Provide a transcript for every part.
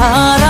사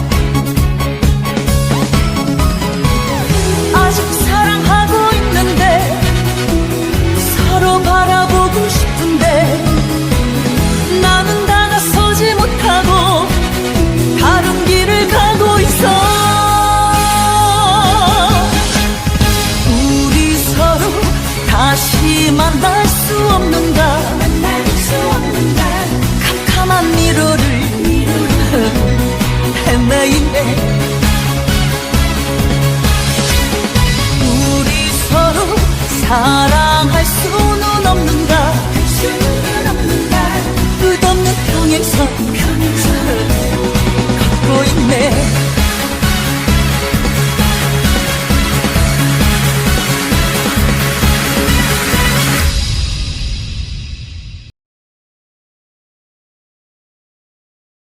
헤매이네 우리 서로 사랑할 수